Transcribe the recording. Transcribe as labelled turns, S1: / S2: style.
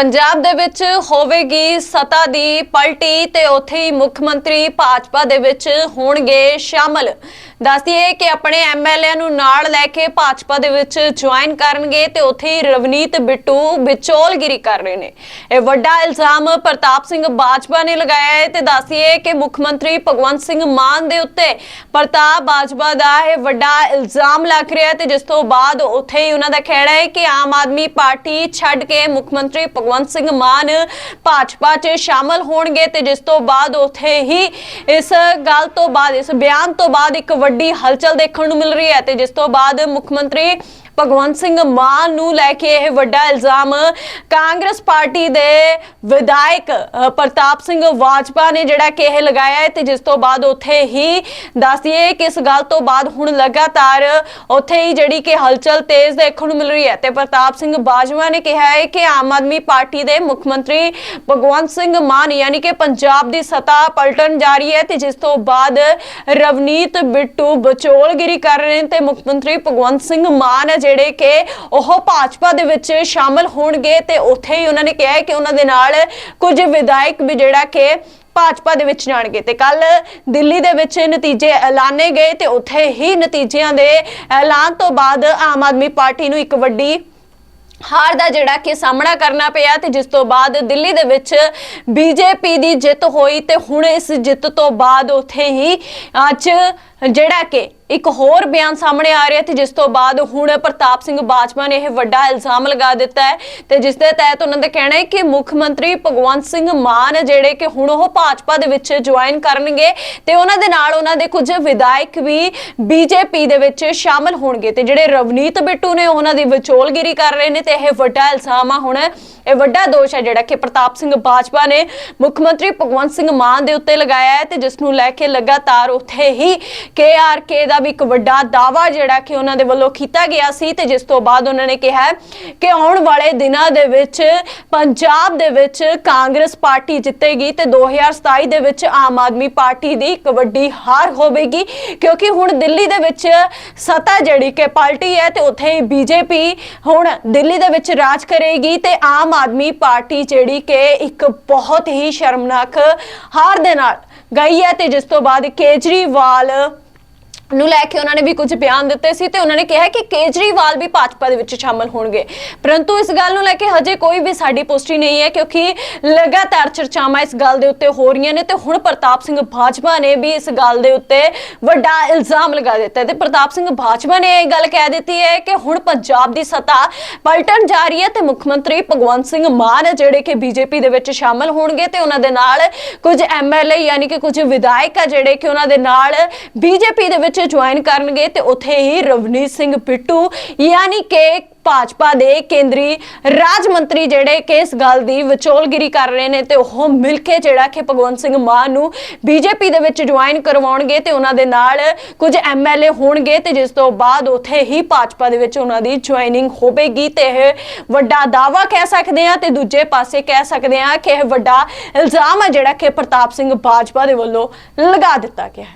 S1: ਪੰਜਾਬ ਦੇ ਵਿੱਚ ਹੋਵੇਗੀ ਸਤਾ ਦੀ ਪਲਟੀ ਤੇ ਉੱਥੇ ਹੀ ਮੁੱਖ ਮੰਤਰੀ ਭਾਜਪਾ ਦੇ ਵਿੱਚ ਹੋਣਗੇ ਸ਼ਾਮਲ। ਦੱਸਦੀਏ ਕਿ ਆਪਣੇ ਐਮਐਲਏ ਨੂੰ ਨਾਲ ਲੈ ਕੇ ਭਾਜਪਾ ਦੇ ਵਿੱਚ ਜੁਆਇਨ ਕਰਨਗੇ ਤੇ ਉੱਥੇ ਹੀ ਰਵਨੀਤ ਬਿੱਟੂ ਵਿਚੋਲਗਿਰੀ ਕਰ ਰਹੇ ਨੇ। ਇਹ ਵੱਡਾ ਇਲਜ਼ਾਮ ਪ੍ਰਤਾਪ ਸਿੰਘ ਬਾਜਵਾ ਨੇ ਲਗਾਇਆ ਹੈ ਤੇ ਦੱਸਦੀਏ ਕਿ ਮੁੱਖ ਮੰਤਰੀ ਭਗਵੰਤ ਸਿੰਘ ਮਾਨ ਦੇ ਉੱਤੇ ਪ੍ਰਤਾਪ ਬਾਜਵਾ ਦਾ ਇਹ ਵੱਡਾ ਇਲਜ਼ਾਮ ਲੱਗ ਰਿਹਾ ਹੈ ਤੇ ਜਿਸ ਤੋਂ ਬਾਅਦ ਉੱਥੇ ਹੀ ਉਹਨਾਂ ਦਾ ਕਹਿਣਾ ਹੈ ਕਿ ਆਮ ਆਦਮੀ ਪਾਰਟੀ ਛੱਡ ਕੇ ਮੁੱਖ ਮੰਤਰੀ ਭਗਵੰਤ ਭਗਵੰਤ ਸਿੰਘ ਮਾਨ ਭਾਜਪਾ 'ਚ ਸ਼ਾਮਲ ਹੋਣਗੇ ਤੇ ਜਿਸ ਤੋਂ ਬਾਅਦ ਉੱਥੇ ਹੀ ਇਸ ਗੱਲ ਤੋਂ ਬਾਅਦ, ਇਸ ਬਿਆਨ ਤੋਂ ਬਾਅਦ ਇੱਕ ਵੱਡੀ ਹਲਚਲ ਦੇਖਣ ਨੂੰ ਮਿਲ ਰਹੀ ਹੈ ਤੇ ਜਿਸ ਤੋਂ ਬਾਅਦ ਮੁੱਖ ਮੰਤਰੀ ਭਗਵੰਤ ਸਿੰਘ ਮਾਨ ਨੂੰ ਲੈ ਕੇ ਇਹ ਵੱਡਾ ਇਲਜ਼ਾਮ ਕਾਂਗਰਸ ਪਾਰਟੀ ਦੇ ਵਿਧਾਇਕ ਪ੍ਰਤਾਪ ਸਿੰਘ ਵਾਜਪਾ ਨੇ ਜਿਹੜਾ ਕਿ ਇਹ ਲਗਾਇਆ ਤੇ ਜਿਸ ਤੋਂ ਬਾਅਦ ਉੱਥੇ ਹੀ ਦੱਸਦੀਏ ਕਿ ਇਸ ਗੱਲ ਤੋਂ ਬਾਅਦ ਹੁਣ ਲਗਾਤਾਰ ਉੱਥੇ ਹੀ ਜਿਹੜੀ ਕਿ ਹਲਚਲ ਤੇਜ਼ ਦੇਖਣ ਨੂੰ ਮਿਲ ਰਹੀ ਹੈ ਤੇ ਪ੍ਰਤਾਪ ਸਿੰਘ ਬਾਜਵਾ ਨੇ ਕਿਹਾ ਹੈ ਕਿ ਆਮ ਆਦਮੀ ਪਾਰਟੀ ਦੇ ਮੁੱਖ ਮੰਤਰੀ ਭਗਵੰਤ ਸਿੰਘ ਮਾਨ ਯਾਨੀ ਕਿ ਪੰਜਾਬ ਦੀ ਸਤਾ ਪਲਟਣ ਜਾ ਰਹੀ ਹੈ ਤੇ ਜਿਸ ਤੋਂ ਬਾਅਦ ਰਵਨੀਤ ਬਿੱਟੂ ਬਚੋਲਗਿਰੀ ਕਰ ਰਹੇ ਨੇ ਤੇ ਮੁੱਖ ਮੰਤਰੀ ਭਗਵੰਤ ਸਿੰਘ ਮਾਨ ਹੈ ਜਿਹੜੇ ਕਿ ਉਹ ਭਾਜਪਾ ਦੇ ਵਿੱਚ ਸ਼ਾਮਲ ਹੋਣਗੇ ਤੇ ਉੱਥੇ ਹੀ ਉਹਨਾਂ ਨੇ ਕਿਹਾ ਹੈ ਕਿ ਉਹਨਾਂ ਦੇ ਨਾਲ ਕੁਝ ਵਿਧਾਇਕ ਵੀ ਜਿਹੜਾ ਕਿ ਭਾਜਪਾ ਦੇ ਵਿੱਚ ਜਾਣਗੇ। ਤੇ ਕੱਲ ਦਿੱਲੀ ਦੇ ਵਿੱਚ ਨਤੀਜੇ ਐਲਾਨੇ ਗਏ ਤੇ ਉੱਥੇ ਹੀ ਨਤੀਜਿਆਂ ਦੇ ਐਲਾਨ ਤੋਂ ਬਾਅਦ ਆਮ ਆਦਮੀ ਪਾਰਟੀ ਨੂੰ ਇੱਕ ਵੱਡੀ ਹਾਰ ਦਾ ਜਿਹੜਾ ਕਿ ਸਾਹਮਣਾ ਕਰਨਾ ਪਿਆ ਤੇ ਜਿਸ ਤੋਂ ਬਾਅਦ ਦਿੱਲੀ ਦੇ ਵਿੱਚ ਬੀਜੇਪੀ ਦੀ ਜਿੱਤ ਹੋਈ ਤੇ ਹੁਣ ਇਸ ਜਿੱਤ ਤੋਂ ਬਾਅਦ ਉੱਥੇ ਹੀ ਅੱਜ ਜਿਹੜਾ ਕਿ ਇੱਕ ਹੋਰ ਬਿਆਨ ਸਾਹਮਣੇ ਆ ਰਿਹਾ ਤੇ ਜਿਸ ਤੋਂ ਬਾਅਦ ਹੁਣ ਪ੍ਰਤਾਪ ਸਿੰਘ ਬਾਜਵਾ ਨੇ ਇਹ ਵੱਡਾ ਇਲਜ਼ਾਮ ਲਗਾ ਦਿੱਤਾ ਹੈ ਤੇ ਜਿਸ ਦੇ ਤਹਿਤ ਉਹਨਾਂ ਦਾ ਕਹਿਣਾ ਹੈ ਕਿ ਮੁੱਖ ਮੰਤਰੀ ਭਗਵੰਤ ਸਿੰਘ ਮਾਨ ਜਿਹੜੇ ਕਿ ਹੁਣ ਉਹ ਭਾਜਪਾ ਦੇ ਵਿੱਚ ਜੁਆਇਨ ਕਰਨਗੇ ਤੇ ਉਹਨਾਂ ਦੇ ਨਾਲ ਉਹਨਾਂ ਦੇ ਕੁਝ ਵਿਧਾਇਕ ਵੀ ਬੀਜੇਪੀ ਦੇ ਵਿੱਚ ਸ਼ਾਮਲ ਹੋਣਗੇ ਤੇ ਜਿਹੜੇ ਰਵਨੀਤ ਬਿੱਟੂ ਨੇ ਉਹਨਾਂ ਦੀ ਵਿਚੋਲਗਿਰੀ ਕਰ ਰਹੇ ਨੇ ਤੇ ਇਹ ਵੱਡਾ ਇਲਜ਼ਾਮ ਆ ਹੁਣ। ਇਹ ਵੱਡਾ ਦੋਸ਼ ਹੈ ਜਿਹੜਾ ਕਿ ਪ੍ਰਤਾਪ ਸਿੰਘ ਬਾਜਵਾ ਨੇ ਮੁੱਖ ਮੰਤਰੀ ਭਗਵੰਤ ਸਿੰਘ ਮਾਨ ਦੇ ਉੱਤੇ ਲਗਾਇਆ ਹੈ ਤੇ ਜਿਸ ਨੂੰ ਲੈ ਕੇ ਲਗਾਤਾਰ ਉੱਥੇ ਹੀ ਕੇਆਰਕੇ ਦਾ ਵੀ ਇੱਕ ਵੱਡਾ ਦਾਵਾ ਜਿਹੜਾ ਕਿ ਉਹਨਾਂ ਦੇ ਵੱਲੋਂ ਕੀਤਾ ਗਿਆ ਸੀ ਤੇ ਜਿਸ ਤੋਂ ਬਾਅਦ ਉਹਨਾਂ ਨੇ ਕਿਹਾ ਕਿ ਆਉਣ ਵਾਲੇ ਦਿਨਾਂ ਦੇ ਵਿੱਚ ਪੰਜਾਬ ਦੇ ਵਿੱਚ ਕਾਂਗਰਸ ਪਾਰਟੀ ਜਿੱਤੇਗੀ ਤੇ 2027 ਦੇ ਵਿੱਚ ਆਮ ਆਦਮੀ ਪਾਰਟੀ ਦੀ ਇੱਕ ਵੱਡੀ ਹਾਰ ਹੋਵੇਗੀ, ਕਿਉਂਕਿ ਹੁਣ ਦਿੱਲੀ ਦੇ ਵਿੱਚ ਸਤਾ ਜਿਹੜੀ ਕਿ ਪਾਰਟੀ ਹੈ ਤੇ ਉੱਥੇ ਹੀ ਬੀਜੇਪੀ ਹੁਣ ਦਿੱਲੀ ਦੇ ਵਿੱਚ ਰਾਜ ਕਰੇਗੀ ਤੇ ਆਮ ਆਦਮੀ ਪਾਰਟੀ ਜਿਹੜੀ ਕਿ ਇੱਕ ਬਹੁਤ ਹੀ ਸ਼ਰਮਨਾਕ ਹਾਰ ਦੇ ਨਾਲ ਗਈ ਹੈ ਤੇ ਜਿਸ ਤੋਂ ਬਾਅਦ ਕੇਜਰੀਵਾਲ ਨੂੰ ਲੈ ਕੇ ਉਹਨਾਂ ਨੇ ਵੀ ਕੁਝ ਬਿਆਨ ਦਿੱਤੇ ਸੀ ਤੇ ਉਹਨਾਂ ਨੇ ਕਿਹਾ ਕਿ ਕੇਜਰੀਵਾਲ ਵੀ ਭਾਜਪਾ ਦੇ ਵਿੱਚ ਸ਼ਾਮਲ ਹੋਣਗੇ। ਪਰੰਤੂ ਇਸ ਗੱਲ ਨੂੰ ਲੈ ਕੇ ਹਜੇ ਕੋਈ ਵੀ ਸਾਡੀ ਪੁਸ਼ਟੀ ਨਹੀਂ ਹੈ ਕਿਉਂਕਿ ਲਗਾਤਾਰ ਚਰਚਾਵਾਂ ਇਸ ਗੱਲ ਦੇ ਉੱਤੇ ਹੋ ਰਹੀਆਂ ਨੇ ਤੇ ਹੁਣ ਪ੍ਰਤਾਪ ਸਿੰਘ ਬਾਜਵਾ ਨੇ ਵੀ ਇਸ ਗੱਲ ਦੇ ਉੱਤੇ ਵੱਡਾ ਇਲਜ਼ਾਮ ਲਗਾ ਦਿੱਤਾ ਹੈ ਤੇ ਪ੍ਰਤਾਪ ਸਿੰਘ ਬਾਜਵਾ ਨੇ ਇਹ ਗੱਲ ਕਹਿ ਦਿੱਤੀ ਹੈ ਕਿ ਹੁਣ ਪੰਜਾਬ ਦੀ ਸਤਾ ਪਲਟਣ ਜਾ ਰਹੀ ਹੈ ਤੇ ਮੁੱਖ ਮੰਤਰੀ ਭਗਵੰਤ ਸਿੰਘ ਮਾਨ ਜਿਹੜੇ ਕਿ ਬੀਜੇਪੀ ਦੇ ਵਿੱਚ ਸ਼ਾਮਲ ਹੋਣਗੇ ਤੇ ਉਹਨਾਂ ਦੇ ਨਾਲ ਕੁਝ ਐਮਐਲਏ ਯਾਨੀ ਕਿ ਕੁਝ ਵਿਧਾਇਕ ਆ ਜਿਹੜੇ ਕਿ ਉਹਨਾਂ ਦੇ ਨਾਲ ਬੀਜੇਪੀ ਦੇ ਵਿੱਚ ਜੁਆਇਨ ਕਰਨਗੇ ਤੇ ਉੱਥੇ ਹੀ ਰਵਨੀਤ ਸਿੰਘ ਬਿੱਟੂ ਯਾਨੀ ਕਿ ਭਾਜਪਾ ਦੇ ਕੇਂਦਰੀ ਰਾਜ ਮੰਤਰੀ ਜਿਹੜੇ ਕਿ ਇਸ ਗੱਲ ਦੀ ਵਿਚੋਲਗਿਰੀ ਕਰ ਰਹੇ ਨੇ ਤੇ ਉਹ ਮਿਲ ਕੇ ਜਿਹੜਾ ਕਿ ਭਗਵੰਤ ਸਿੰਘ ਮਾਨ ਨੂੰ ਬੀਜੇਪੀ ਦੇ ਵਿੱਚ ਜੁਆਇਨ ਕਰਵਾਉਣਗੇ ਤੇ ਉਹਨਾਂ ਦੇ ਨਾਲ ਕੁਝ ਐਮਐਲਏ ਹੋਣਗੇ ਤੇ ਜਿਸ ਤੋਂ ਬਾਅਦ ਉੱਥੇ ਹੀ ਭਾਜਪਾ ਦੇ ਵਿੱਚ ਉਹਨਾਂ ਦੀ ਜੁਆਇਨਿੰਗ ਹੋਵੇਗੀ ਤੇ ਇਹ ਵੱਡਾ ਦਾਵਾ ਕਹਿ ਸਕਦੇ ਆ ਤੇ ਦੂਜੇ ਪਾਸੇ ਕਹਿ ਸਕਦੇ ਆ ਕਿ ਇਹ ਵੱਡਾ ਇਲਜ਼ਾਮ ਹੈ ਜਿਹੜਾ ਕਿ ਪ੍ਰਤਾਪ ਸਿੰਘ ਬਾਜਵਾ ਦੇ ਵੱਲੋਂ ਲਗਾ ਦਿੱਤਾ ਗਿਆ ਹੈ।